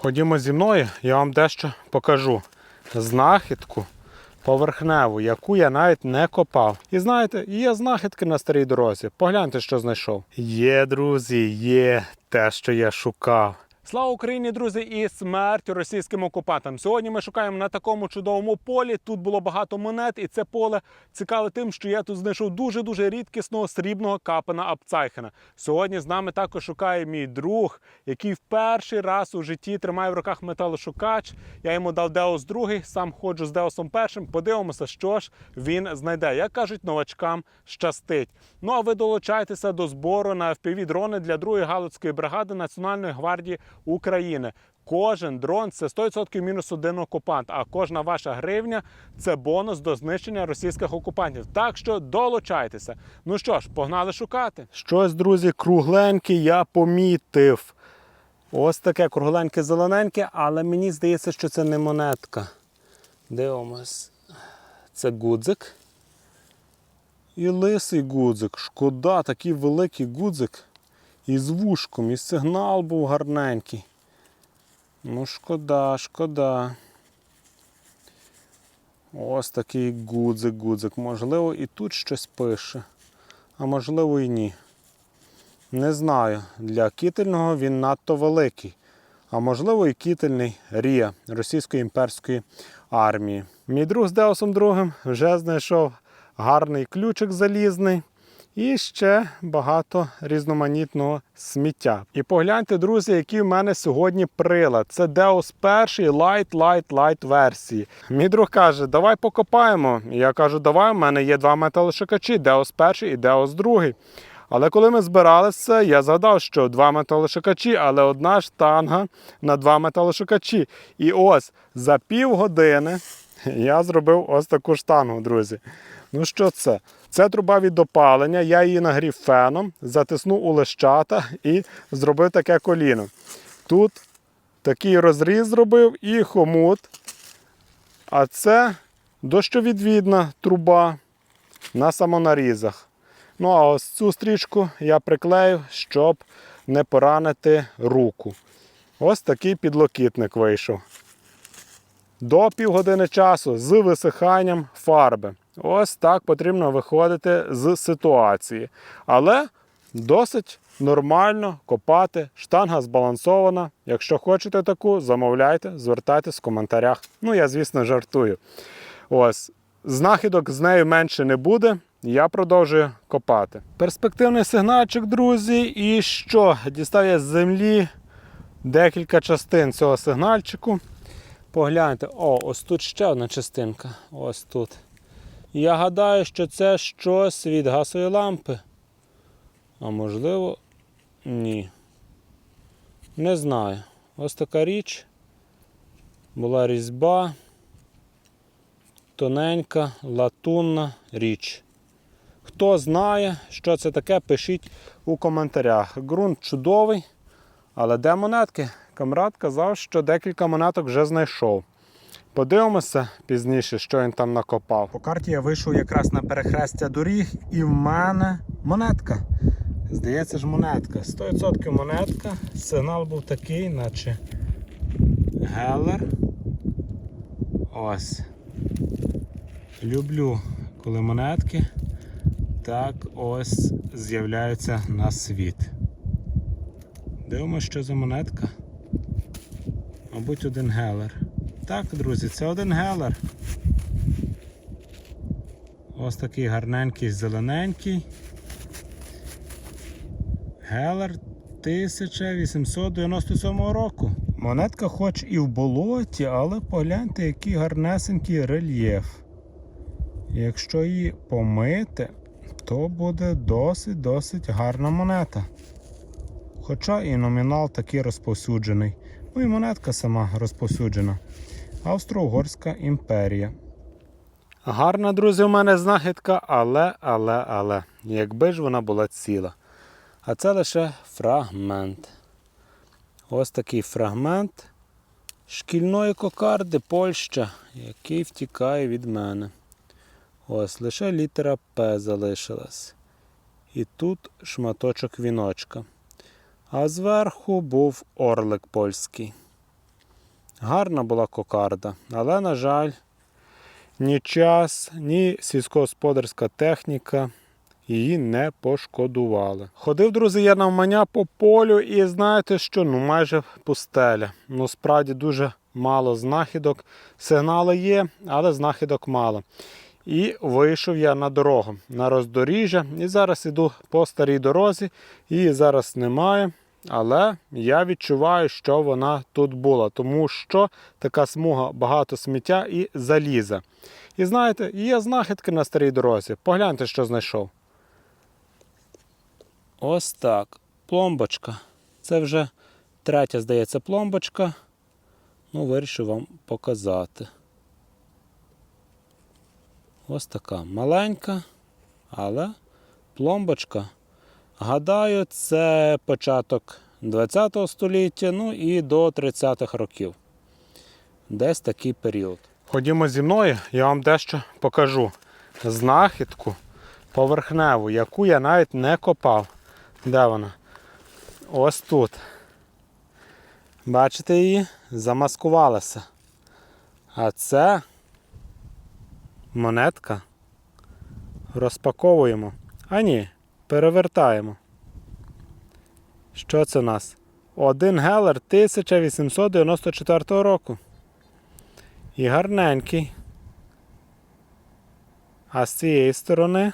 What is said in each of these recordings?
Ходімо зі мною, я вам дещо покажу. Знахідку поверхневу, яку я навіть не копав. І знаєте, є знахідки на старій дорозі. Погляньте, що знайшов. Є, друзі, є те, що я шукав. Слава Україні, друзі, і смерть російським окупантам. Сьогодні ми шукаємо на такому чудовому полі. Тут було багато монет, і це поле цікаве тим, що я тут знайшов дуже дуже рідкісного срібного капана Апцайхена. Сьогодні з нами також шукає мій друг, який в перший раз у житті тримає в руках металошукач. Я йому дав Деос другий, сам ходжу з Деосом першим. Подивимося, що ж він знайде. Як кажуть, новачкам щастить. Ну а ви долучайтеся до збору на fpv дрони для другої галицької бригади Національної гвардії України. Кожен дрон це 100% мінус один окупант, а кожна ваша гривня це бонус до знищення російських окупантів. Так що долучайтеся. Ну що ж, погнали шукати. Щось, друзі, кругленьке я помітив. Ось таке кругленьке зелененьке, але мені здається, що це не монетка. Дивимось. Це гудзик. І лисий гудзик. Шкода, такий великий гудзик. І з вушком, і сигнал був гарненький. Ну, шкода, шкода. Ось такий гудзик, гудзик. Можливо, і тут щось пише, а можливо і ні. Не знаю. Для кітельного він надто великий. А можливо і кітельний Рія Російської імперської армії. Мій друг з Деосом другим вже знайшов гарний ключик залізний. І ще багато різноманітного сміття. І погляньте, друзі, який в мене сьогодні прилад. Це Deus перший Light Light Light версії. Мій друг каже, давай покопаємо. Я кажу, давай, у мене є два металошукачі, Deus перший і Deus другий. Але коли ми збиралися, я згадав, що два металошукачі, але одна штанга на два металошукачі. І ось за півгодини я зробив ось таку штангу, друзі. Ну що це? Це труба від опалення, я її нагрів феном, затиснув у лещата і зробив таке коліно. Тут такий розріз зробив і хомут. А це дощовідвідна труба на самонарізах. Ну а ось цю стрічку я приклеїв, щоб не поранити руку. Ось такий підлокітник вийшов. До півгодини часу з висиханням фарби. Ось так потрібно виходити з ситуації. Але досить нормально копати. Штанга збалансована. Якщо хочете таку, замовляйте, звертайтесь в коментарях. Ну, я, звісно, жартую. Ось. Знахідок з нею менше не буде. Я продовжую копати. Перспективний сигнальчик, друзі. І що? Дістав я з землі декілька частин цього сигнальчику. Погляньте, о, ось тут ще одна частинка. Ось тут. Я гадаю, що це щось від газової лампи. А можливо, ні. Не знаю. Ось така річ. Була різьба. Тоненька, латунна річ. Хто знає, що це таке, пишіть у коментарях. Ґрунт чудовий, але де монетки? Камрад казав, що декілька монеток вже знайшов. Подивимося пізніше, що він там накопав. По карті я вийшов якраз на перехрестя доріг, і в мене монетка. Здається ж, монетка. 100% монетка. Сигнал був такий, наче Гелер. Ось. Люблю, коли монетки так ось з'являються на світ. Дивимося, що за монетка. Мабуть, один гелер. Так, друзі, це один гелер. Ось такий гарненький, зелененький. Гелер 1897 року. Монетка хоч і в болоті, але погляньте, який гарнесенький рельєф. Якщо її помити, то буде досить-досить гарна монета. Хоча і номінал такий розповсюджений. Ну і монетка сама розповсюджена. Австро-Угорська імперія. Гарна, друзі, у мене знахідка, але, але, але. Якби ж вона була ціла. А це лише фрагмент. Ось такий фрагмент шкільної кокарди Польща, який втікає від мене. Ось лише літера П залишилась. І тут шматочок віночка. А зверху був орлик польський. Гарна була кокарда, але, на жаль, ні час, ні сільськогосподарська техніка її не пошкодували. Ходив, друзі, я навмання по полю і знаєте що? Ну майже пустеля. Ну справді дуже мало знахідок. Сигнали є, але знахідок мало. І вийшов я на дорогу, на роздоріжжя. І зараз іду по старій дорозі. Її зараз немає. Але я відчуваю, що вона тут була, тому що така смуга багато сміття і заліза. І знаєте, є знахідки на старій дорозі. Погляньте, що знайшов. Ось так. Пломбочка. Це вже третя, здається, пломбочка. Ну, вирішив вам показати. Ось така маленька, але пломбочка. Гадаю, це початок 20 століття, ну і до 30-х років. Десь такий період. Ходімо зі мною, я вам дещо покажу. Знахідку поверхневу, яку я навіть не копав. Де вона? Ось тут. Бачите її? Замаскувалася. А це монетка. Розпаковуємо. А ні, перевертаємо. Що це у нас? Один гелер 1894 року. І гарненький. А з цієї сторони.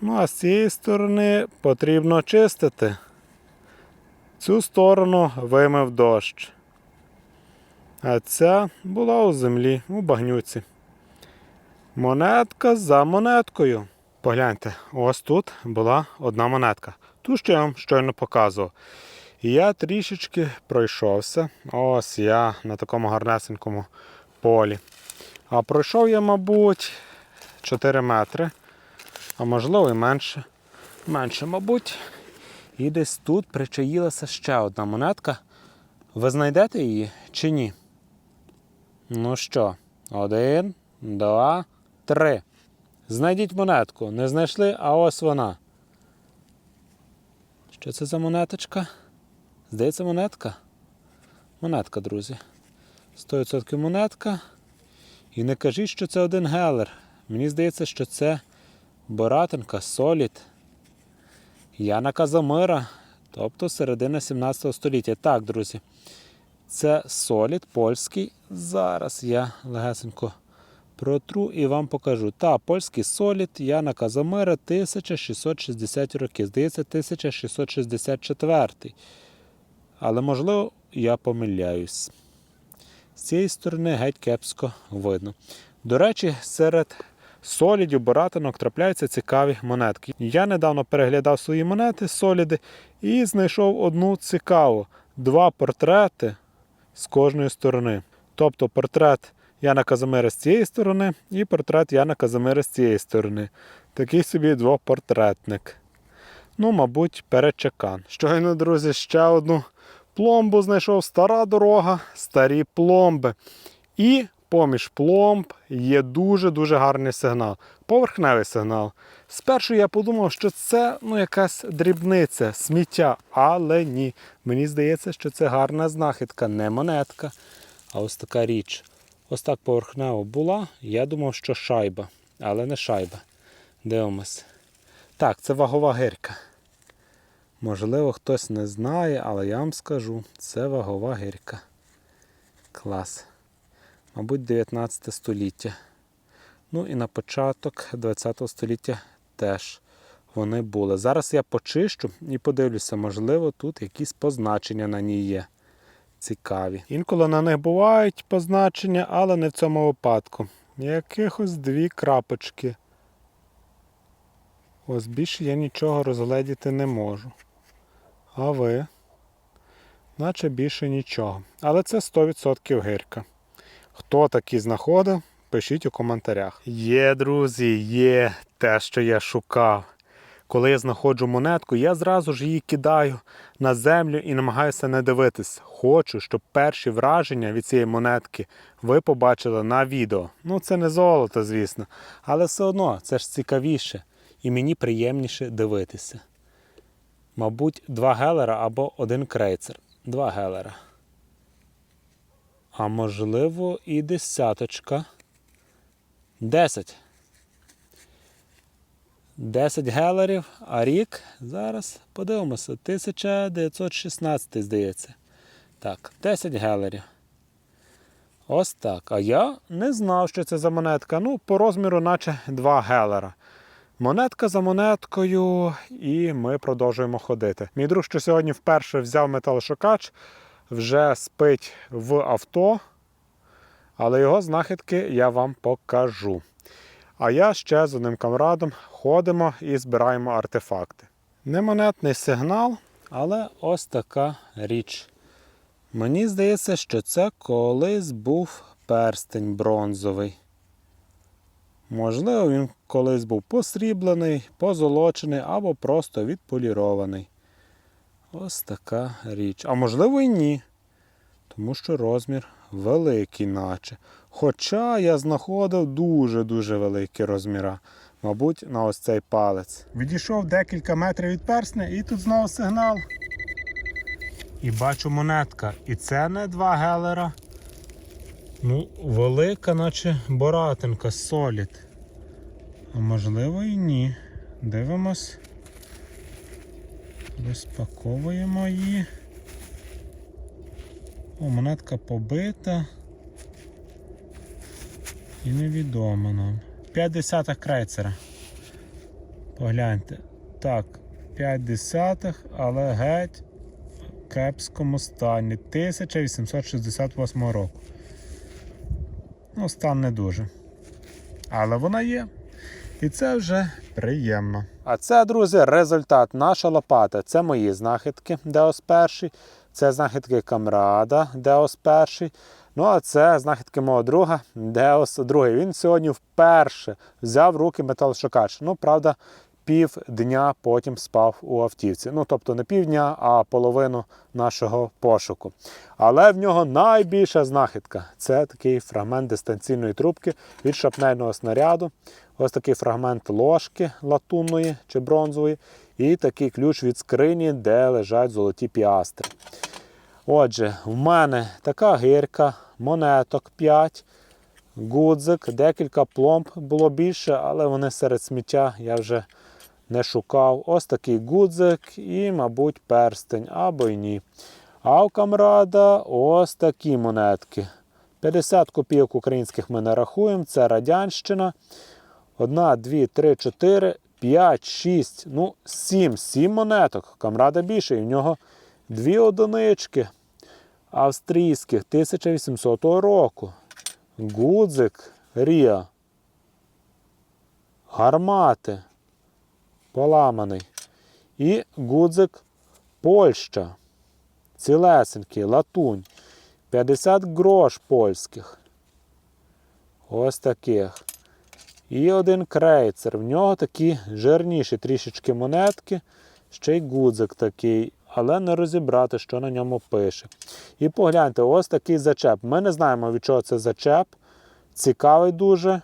Ну, а з цієї сторони потрібно чистити. Цю сторону вимив дощ. А ця була у землі, у багнюці. Монетка за монеткою. Погляньте, ось тут була одна монетка. Ту, що я вам щойно показував. І я трішечки пройшовся. Ось я на такому гарнесенькому полі. А пройшов я, мабуть, 4 метри, а можливо і менше. Менше, мабуть. І десь тут причаїлася ще одна монетка. Ви знайдете її чи ні? Ну що, один, два, три. Знайдіть монетку. Не знайшли, а ось вона. Що це за монеточка? Здається, монетка? Монетка, друзі. 100% монетка. І не кажіть, що це один гелер. Мені здається, що це Боратинка, Солід. Яна Казимира, тобто середина 17 століття. Так, друзі, це солід польський. Зараз я легесенько протру і вам покажу. Та, польський солід Яна Казимира 1660 роки. Здається, 1664. Але, можливо, я помиляюсь. З цієї сторони геть кепсько видно. До речі, серед солідів, боратинок трапляються цікаві монетки. Я недавно переглядав свої монети соліди і знайшов одну цікаву: два портрети з кожної сторони. Тобто портрет Яна Казимира з цієї сторони і портрет Яна Казимира з цієї сторони. Такий собі двопортретник. Ну, мабуть, перечекан. Щойно, друзі, ще одну пломбу знайшов стара дорога, старі пломби. І поміж пломб є дуже-дуже гарний сигнал. Поверхневий сигнал. Спершу я подумав, що це ну, якась дрібниця, сміття, але ні. Мені здається, що це гарна знахідка, не монетка, а ось така річ. Ось так поверхнево була. Я думав, що шайба, але не шайба. Дивимось. Так, це вагова гирька. Можливо, хтось не знає, але я вам скажу, це вагова гирька. Клас. Мабуть, 19 століття. Ну і на початок 20 століття теж вони були. Зараз я почищу і подивлюся, можливо, тут якісь позначення на ній є. Цікаві. Інколи на них бувають позначення, але не в цьому випадку. Якихось дві крапочки. Ось більше я нічого розгледіти не можу. А ви? Наче більше нічого. Але це 100% гирка. Хто такі знаходив, пишіть у коментарях. Є, друзі, є те, що я шукав. Коли я знаходжу монетку, я зразу ж її кидаю на землю і намагаюся не дивитись. Хочу, щоб перші враження від цієї монетки ви побачили на відео. Ну, це не золото, звісно, але все одно це ж цікавіше і мені приємніше дивитися. Мабуть, два гелера або один крейцер. Два гелера. А можливо, і десяточка. Десять. 10 гелерів, а рік зараз подивимося. 1916, здається. Так, 10 гелерів. Ось так. А я не знав, що це за монетка. Ну, по розміру, наче 2 гелера. Монетка за монеткою, і ми продовжуємо ходити. Мій друг, що сьогодні вперше взяв металошукач, вже спить в авто, але його знахідки я вам покажу. А я ще з одним камрадом ходимо і збираємо артефакти. Не монетний сигнал, але ось така річ. Мені здається, що це колись був перстень бронзовий. Можливо, він колись був посріблений, позолочений або просто відполірований. Ось така річ. А можливо і ні. Тому що розмір великий, наче. Хоча я знаходив дуже-дуже великі розміри. Мабуть, на ось цей палець. Відійшов декілька метрів від персня і тут знову сигнал. І бачу монетка. І це не два гелера. Ну, велика, наче боратинка, солід. А можливо і ні. Дивимось. Розпаковуємо її. О, монетка побита. І невідомо нам. 5 десятих крейцера. Погляньте. Так, 5 десятих, але геть в кепському стані. 1868 року. Ну, стан не дуже. Але вона є. І це вже приємно. А це, друзі, результат. Наша лопата. Це мої знахідки, Деос перший. Це знахідки камрада, Деос перший. Ну, а це знахідки мого друга, Деос другий. Він сьогодні вперше взяв руки металошукач. Ну, правда, півдня потім спав у автівці. Ну, тобто не півдня, а половину нашого пошуку. Але в нього найбільша знахідка це такий фрагмент дистанційної трубки від шапнельного снаряду. Ось такий фрагмент ложки латунної чи бронзової, і такий ключ від скрині, де лежать золоті піастри. Отже, в мене така гирка, монеток 5, гудзик, декілька пломб було більше, але вони серед сміття я вже не шукав. Ось такий гудзик і, мабуть, перстень або й ні. А у камрада ось такі монетки. 50 копійок українських ми не рахуємо, це Радянщина. Одна, дві, три, чотири, п'ять, шість, ну, сім, сім монеток. Камрада більше, і в нього дві одинички австрійських 1800 року. Гудзик Ріа. Гармати. Поламаний. І гудзик Польща. Цілесенький, латунь. 50 грош польських. Ось таких. І один крейцер. В нього такі жирніші трішечки монетки. Ще й гудзик такий, але не розібрати, що на ньому пише. І погляньте, ось такий зачеп. Ми не знаємо, від чого це зачеп. Цікавий дуже.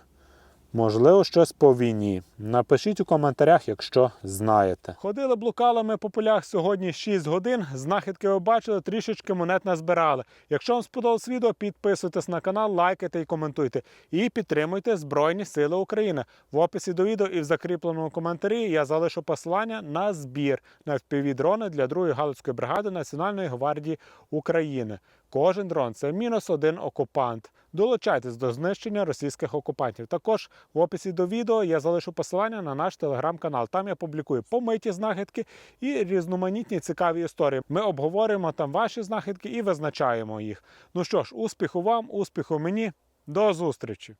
Можливо, щось по війні. Напишіть у коментарях, якщо знаєте. Ходили блукалами по полях сьогодні 6 годин. Знахідки ви бачили, трішечки монет назбирали. Якщо вам сподобалось відео, підписуйтесь на канал, лайкайте і коментуйте. І підтримуйте Збройні Сили України. В описі до відео і в закріпленому коментарі я залишу посилання на збір на FPV-дрони для 2-ї Галицької бригади Національної гвардії України. Кожен дрон це мінус один окупант. Долучайтесь до знищення російських окупантів. Також в описі до відео я залишу посилання на наш телеграм-канал. Там я публікую помиті знахідки і різноманітні цікаві історії. Ми обговорюємо там ваші знахідки і визначаємо їх. Ну що ж, успіху вам, успіху мені. До зустрічі!